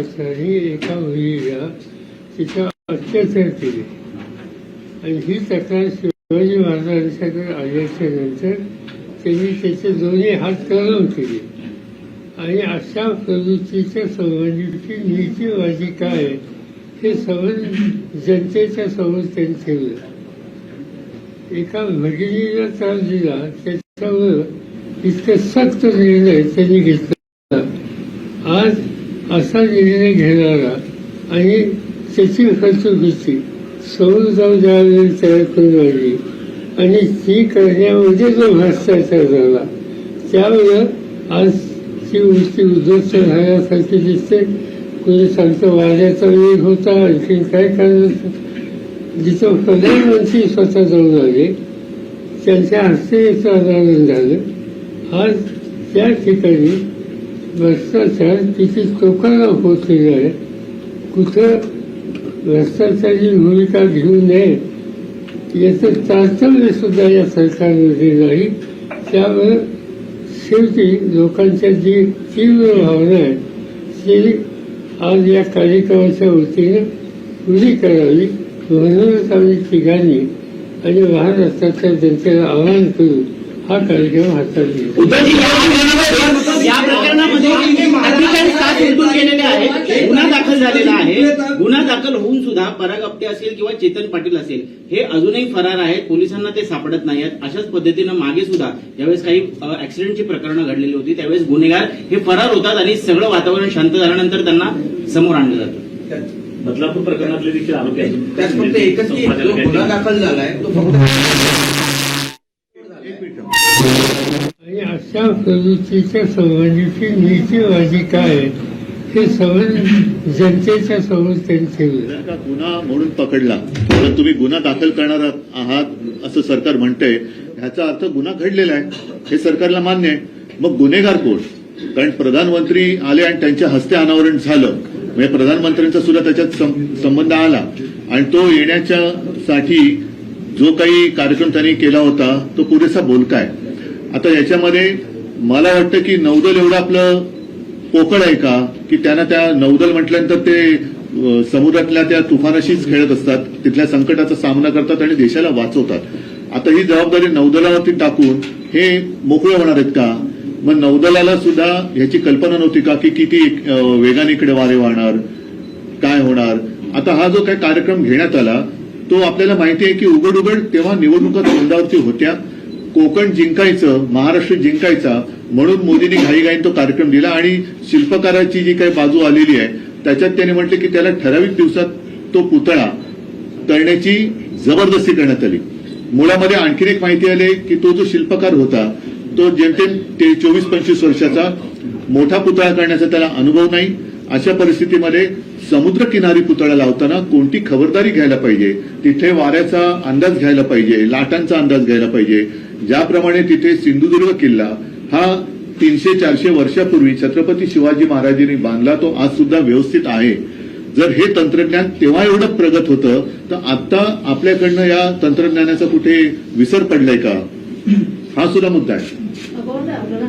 माणसाने एका मुलीला तिच्या अत्याचार केले आणि ही तक्रार शिवाजी महाराजांच्याकडे आल्याच्यानंतर त्यांनी त्याचे दोन्ही हात कलम केले आणि अशा प्रवृत्तीच्या संबंधीची नीती माझी काय आहे हे समज जनतेच्या समोर त्यांनी ठेवलं एका भगिनीला त्रास दिला त्याच्यावर इतका सक्त निर्णय त्यांनी घेतला. आज असा निर्णय घेणारा आणि त्याची फसवणुकीची समोर जाऊन द्यायला तयार करून आली आणि ती करण्यामध्ये जो भ्रष्टाचार झाला त्यावेळेला आज ती गोष्टी उद्ध्वस्त झाल्यासारखी दिसते. कोणी सांगतं वाऱ्याचा वेग होता आणखीन काय कारण जिथं प्रधानमंत्री स्वतः जाऊन आले त्यांच्या हस्ते याचं आंदोलन झालं. आज त्या ठिकाणी भ्रष्टाचार किती टोकाला पोचलेला आहे कुठं भ्रष्टाचाराची भूमिका घेऊ नये याचं तारतम्य सुद्धा या सरकारमध्ये नाही. त्यामुळे शेवटी लोकांच्या जी तीव्र भावना आहे ती आज या कार्यक्रमाच्या वतीनं पुरी करावी म्हणूनच आम्ही ठिकाणी आणि महाराष्ट्राच्या जनतेला आवाहन करू. हा कार्यक्रम या- प्रकरणामध्ये उलटून गेलेले आहेत. गुन्हा दाखल झालेला आहे. गुन्हा दाखल होऊन सुद्धा पराग आपटे असेल किंवा चेतन पाटील असेल हे अजूनही फरार आहेत. पोलिसांना ते सापडत नाही आहेत. अशाच पद्धतीनं मागे सुद्धा ज्यावेळेस काही ऍक्सिडेंटची प्रकरणं घडलेली होती त्यावेळेस गुन्हेगार हे फरार होतात आणि सगळं वातावरण शांत झाल्यानंतर त्यांना समोर आणलं जातं. बदलापूर प्रकरणातले देखील आरोपी आहेत. त्यात फक्त एकच गुन्हा दाखल झालाय तो फक्त त्या प्रवृत्तीच्या संबंधीची नीतीवादी काय हे समज जनतेच्या समोर त्यांनी ठेवलं. का गुन्हा म्हणून पकडला तर तुम्ही गुन्हा दाखल करणार आहात असं सरकार म्हणतंय. ह्याचा अर्थ गुन्हा घडलेला आहे. हे सरकारला मान्य आहे. मग गुन्हेगार कोण? कारण प्रधानमंत्री आले आणि त्यांच्या हस्ते अनावरण झालं. म्हणजे प्रधानमंत्र्यांचा सुद्धा त्याच्यात सं- संबंध आला. आणि तो येण्याच्या साठी जो काही कार्यक्रम त्यांनी केला होता तो पुरेसा बोलका आहे. आता याच्यामध्ये मला वाटतं की नौदल एवढं आपलं पोकळ आहे का? की त्यांना त्या नौदल म्हटल्यानंतर ते समुद्रातल्या त्या तुफानाशीच खेळत असतात तिथल्या संकटाचा सामना करतात आणि देशाला वाचवतात. आता ही जबाबदारी नौदलावरती टाकून हे मोकळे होणार आहेत का? मग नौदलाला सुद्धा ह्याची कल्पना नव्हती का की किती वेगाने इकडे वारे वाहणार काय होणार? आता हा जो काही कार्यक्रम घेण्यात आला तो आपल्याला माहिती आहे की उघड उघड तेव्हा निवडणुका तोंडावरती होत्या. कोकण जिंकायचं महाराष्ट्र जिंकायचा म्हणून मोदींनी घाईघाईन तो कार्यक्रम दिला आणि शिल्पकाराची जी काही बाजू आलेली आहे त्याच्यात त्यांनी म्हटलं की त्याला ठराविक दिवसात तो पुतळा करण्याची जबरदस्ती करण्यात आली. मुळामध्ये आणखीन एक माहिती आली की तो जो शिल्पकार होता तो जेमतेम ते चोवीस पंचवीस वर्षाचा मोठा पुतळा करण्याचा त्याला अनुभव नाही. अशा परिस्थितीमध्ये समुद्र किनारी पुतळा लावताना कोणती खबरदारी घ्यायला पाहिजे? तिथे वाऱ्याचा अंदाज घ्यायला पाहिजे लाटांचा अंदाज घ्यायला पाहिजे ज्याप्रमाणे तिथे सिंधुदुर्ग किल्ला हा तीनशे चारशे वर्षापूर्वी छत्रपती शिवाजी महाराजांनी बांधला तो आज सुद्धा व्यवस्थित आहे. जर हे तंत्रज्ञान तेव्हा एवढं प्रगत होतं तर आता आपल्याकडनं या तंत्रज्ञानाचा कुठे विसर पडलाय का? हा सुद्धा मुद्दा आहे. आपल्याला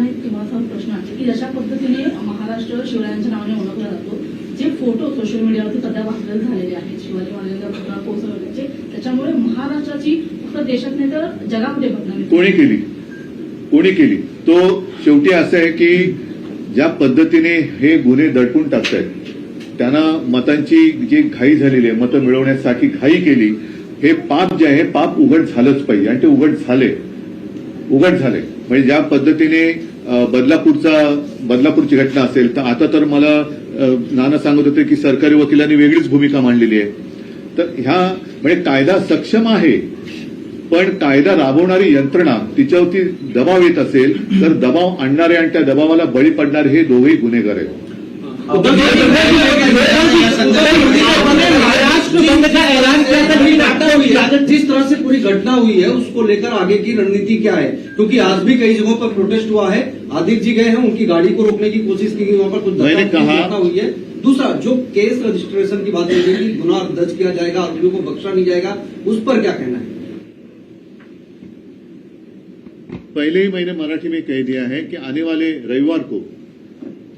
प्रश्न आहे की जशा पद्धतीने महाराष्ट्र शिवरायांच्या नावाने ओळखला जातो जे फोटो सोशल मीडियावरती सध्या व्हायरल झालेले आहेत शिवाजी महाराजांच्या पोहोचवल्याचे त्याच्यामुळे महाराष्ट्राची फक्त देशात नाही तर जगामध्ये बदनामी कोणी केली? कोणी केली? तो शेवटी असं आहे की ज्या पद्धतीने हे गुन्हे दडपून टाकतायत त्यांना मतांची जी घाई झालेली आहे मतं मिळवण्यासाठी घाई केली हे पाप जे आहे पाप उघड झालंच पाहिजे. आणि ते उघड झाले. उघड झाले. म्हणजे ज्या पद्धतीने बदलापूरचा बदलापूरची घटना असेल तर आता तर मला नाना सांगत होते की सरकारी वकिलांनी वेगळीच भूमिका मांडलेली आहे. तर ह्या म्हणजे कायदा सक्षम आहे पण कायदा राबवणारी यंत्रणा तिच्यावरती दबाव येत असेल तर दबाव आणणारे आणि त्या दबावाला बळी पडणारे हे दोघेही गुन्हेगार आहेत. महाराष्ट्र बंद का ऐलान किया था कि हुई जिस तरह से पूरी घटना हुई है उसको लेकर आगे की रणनीति क्या है? क्योंकि आज भी कई जगहों पर प्रोटेस्ट हुआ है। आदित्य जी गए हैं उनकी गाड़ी को रोकने की कोशिश की गई वहाँ पर कुछ मैंने कहा- घटना हुई है। दूसरा जो केस रजिस्ट्रेशन की बात हुई कि गुना दर्ज किया जाएगा आरोपियों को बख्शा नहीं जाएगा उस पर क्या कहना है? पहले ही मैंने मराठी में कह दिया है कि आने वाले रविवार को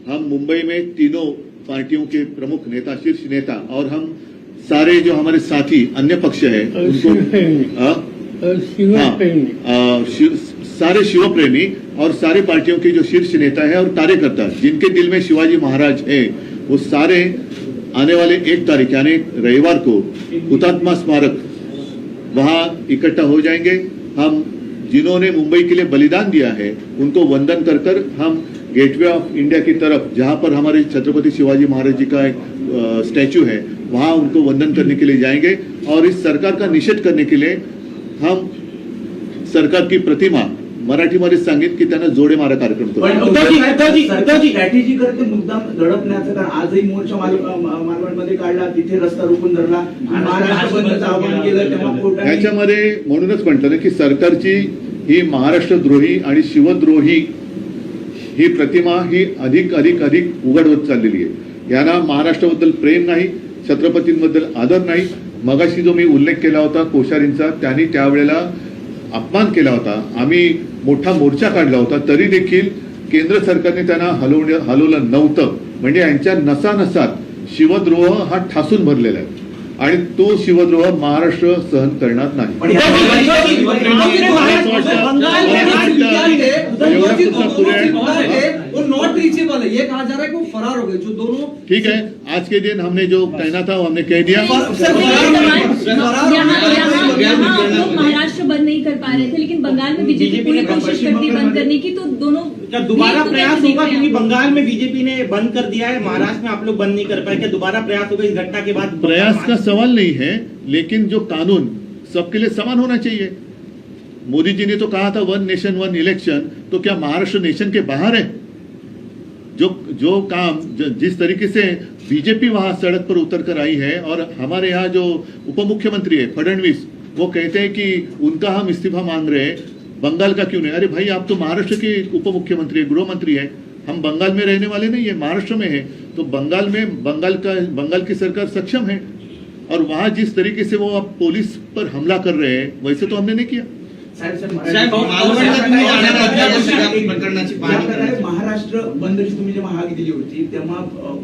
हम मुंबई में तीनों पार्टियों के प्रमुख नेता शीर्ष नेता और हम सारे जो हमारे साथी अन्य पक्ष है उनको हाँ? हाँ, शिव- सारे शिवप्रेमी और सारे पार्टियों के जो शीर्ष नेता है और कार्यकर्ता जिनके दिल में शिवाजी महाराज है वो सारे आने वाले एक तारीख यानी रविवार को हुतात्मा स्मारक वहाँ इकट्ठा हो जाएँगे। हम जिन्होंने मुंबई के लिए बलिदान दिया है उनको वंदन कर कर हम गेटवे ऑफ इंडिया की तरफ जहां पर हमारे छत्रपति शिवाजी महाराज जी का एक स्टैचू है वहां उनको वंदन करने के लिए जाएंगे। और इस सरकार का निषेध करने के लिए हम सरकार की प्रतिमा मराठीमध्ये सांगित की त्यांना जोडे मारा कार्यक्रम करते मुद्दाम दडपण्याचं कारण आजही मोर्चा मालवणमध्ये काढला तिथे रस्ता रोखून धरला महाराष्ट्र बंदचं आव्हान केलं तेव्हा कोर्टाने ह्याच्यामध्ये म्हणूनच म्हटलं ना की सरकारची ही महाराष्ट्रद्रोही आणि शिवद्रोही ही प्रतिमा ही अधिक अधिक अधिक उघड होत चाललेली आहे. यांना महाराष्ट्राबद्दल प्रेम नाही छत्रपतींबद्दल आदर नाही. मगाशी जो मी उल्लेख केला होता कोश्यारींचा त्यांनी त्यावेळेला अपमान केला होता. आम्ही मोठा मोर्चा काढला होता. तरी देखील केंद्र सरकारने त्यांना हलवण्या हलवलं नव्हतं. म्हणजे यांच्या नसानसात शिवद्रोह हा ठासून भरलेला आहे. आणि तो शिवद्रोह महाराष्ट्र सहन करणार नाही है, एवढं है, ये कहा जा रहा है कि वो फरार हो गए जो दोनों ठीक है आज के दिन हमने जो कहना था वो हमने कह दिया। महाराष्ट्र बंद नहीं कर पा रहे थे लेकिन बंगाल में बीजेपी पूरी कोशिश करती बंद करने की तो दोनों क्या दोबारा तो प्रयास होगा क्योंकि बंगाल में बीजेपी ने बंद कर दिया है महाराष्ट्र में आप लोग बंद नहीं कर पाए क्या दोबारा प्रयास होगा इस घटना के बाद? प्रयास का सवाल नहीं है लेकिन जो कानून सबके लिए समान होना चाहिए। मोदी जी ने तो कहा था वन नेशन वन इलेक्शन तो क्या महाराष्ट्र नेशन के बाहर है? जो जो काम, ज- जिस तरीके से बीजेपी वहाँ सड़क पर उतर कर आई है और हमारे यहाँ जो उप मुख्यमंत्री है, फडणवीस, वो कहते हैं कि उनका हम इस्तीफा मांग रहे हैं। बंगाल का क्यों नहीं? अरे भाई, आप तो महाराष्ट्र के उप मुख्यमंत्री है गृह मंत्री है। हम बंगाल में रहने वाले नहीं है, महाराष्ट्र में है। तो बंगाल में, बंगाल का, बंगाल की सरकार सक्षम है। और वहाँ जिस तरीके से वो अब पुलिस पर हमला कर रहे हैं, वैसे तो हमने नहीं किया। महाराष्ट्र बंदची तुम्ही जेव्हा हाक दिली होती तेव्हा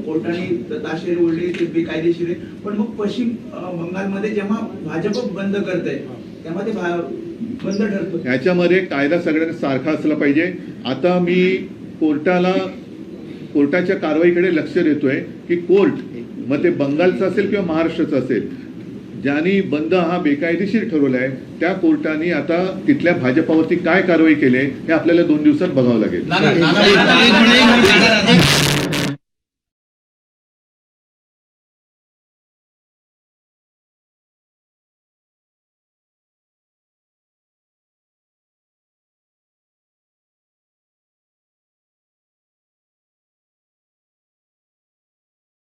कोर्टाने ताशेरे ओढले ते बेकायदेशीर आहे. पण मग पश्चिम बंगालमध्ये जेव्हा भाजप बंद करते तेव्हा ते बंद ठरतो. ह्याच्यामध्ये कायदा सगळ्यांना सारखा असला पाहिजे. आता मी कोर्टाला कोर्टाच्या कारवाईकडे लक्ष देतोय की कोर्ट मग ते बंगालचं असेल किंवा महाराष्ट्राचं असेल ज्यांनी बंद हा बेकायदेशीर ठरवलाय त्या कोर्टाने आता तिथल्या भाजपावरती काय कारवाई केली हे आपल्याला दोन दिवसात बघावं लागेल